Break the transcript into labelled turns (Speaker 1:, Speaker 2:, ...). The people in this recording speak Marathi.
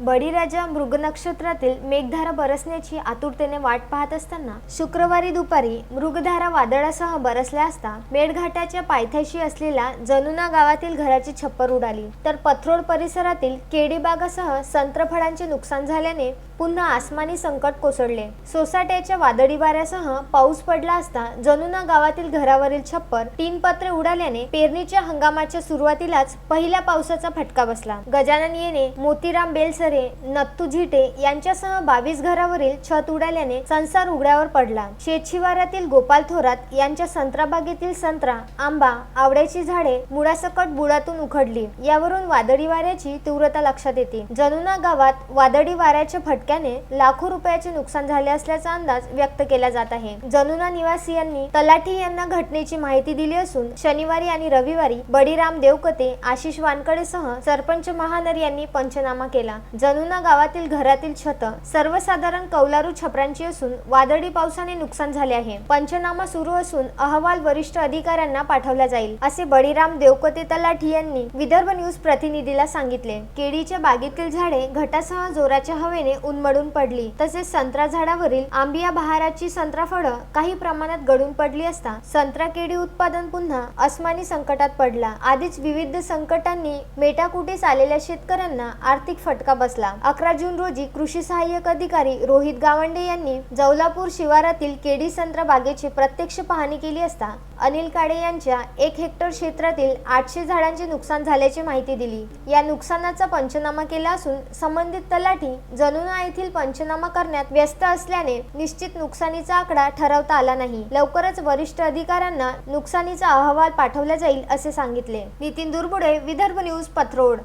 Speaker 1: बळीराजा मृग नक्षत्रातील मेघधारा बरसण्याची आतुरतेने वाट पाहत असताना शुक्रवारी दुपारी मृगधारा वादळासह बरसल्या असता मेळघाटाच्या पायथ्याशी असलेल्या जनुना गावातील घराची छप्पर उडाली. तर पथरोड परिसरातील केडीबागासह संत्रफळांचे नुकसान झाल्याने पुन्हा आसमानी संकट कोसळले. सोसाट्याच्या वादळी वाऱ्यासह पाऊस पडला असता जनुना गावातील घरावरील छप्पर तीन पत्रे उडाल्याने पेरणीच्या हंगामाच्या सुरुवातीलाच पहिल्या पावसाचा फटका बसला. गजानन येणे मोतीराम बेलसर नत्तू झिटे यांच्यासह बावीस घरावरील छत उडाल्याने संसार उघड्यावर पडला. शेतशिवारातील गोपाल थोरात यांच्या संत्राबागेतील संत्रा आंबा आवड्याची झाडे मुळासकट बुडातून उखडली. यावरून वादळी वाऱ्याची तीव्रता लक्षात येते. जनुना गावात वादळी वाऱ्याच्या फटक्याने लाखो रुपयाचे नुकसान झाले असल्याचा अंदाज व्यक्त केला जात आहे. जनुना निवासी यांनी तलाठी यांना घटनेची माहिती दिली असून शनिवारी आणि रविवारी बडीराम देवकते आशिष वानकडेसह सरपंच महानर यांनी पंचनामा केला. जनुना गावातील घरातील छत सर्वसाधारण कौलारू छपरांची असून वादळी पावसाने नुकसान झाले आहे. पंचनामा सुरू असून अहवाल वरिष्ठ अधिकाऱ्यांना पाठवला जाईल असे बळीराम देवकते तलाठी यांनी विदर्भ न्यूज प्रतिनिधीला सांगितले. केळीच्या बागेतील झाडे घटासह जोराच्या हवेने उन्मळून पडली तसेच संत्रा झाडावरील आंबिया बहाराची संत्रा फळं काही प्रमाणात गळून पडली असता संत्रा केळी उत्पादन पुन्हा अस्मानी संकटात पडला. आधीच विविध संकटांनी मेटाकुटीस आलेल्या शेतकऱ्यांना आर्थिक फटका बसला. अकरा जून रोजी कृषी सहाय्यक अधिकारी रोहित गावंडे यांनी जवलापूर शिवारातील केडी संत्रा बागेची प्रत्यक्ष पाहणी केली असता अनिल काळे यांच्या एक हेक्टर क्षेत्रातील आठशे झाडांचे नुकसान झाल्याची माहिती दिली. या नुकसानाचा पंचनामा केला असून संबंधित तलाठी जनुना येथील पंचनामा करण्यात व्यस्त असल्याने निश्चित नुकसानीचा आकडा ठरवता आला नाही. लवकरच वरिष्ठ अधिकाऱ्यांना नुकसानीचा अहवाल पाठवला जाईल असे सांगितले. नितीन दुर्बुडे विदर्भ न्यूज पत्रोड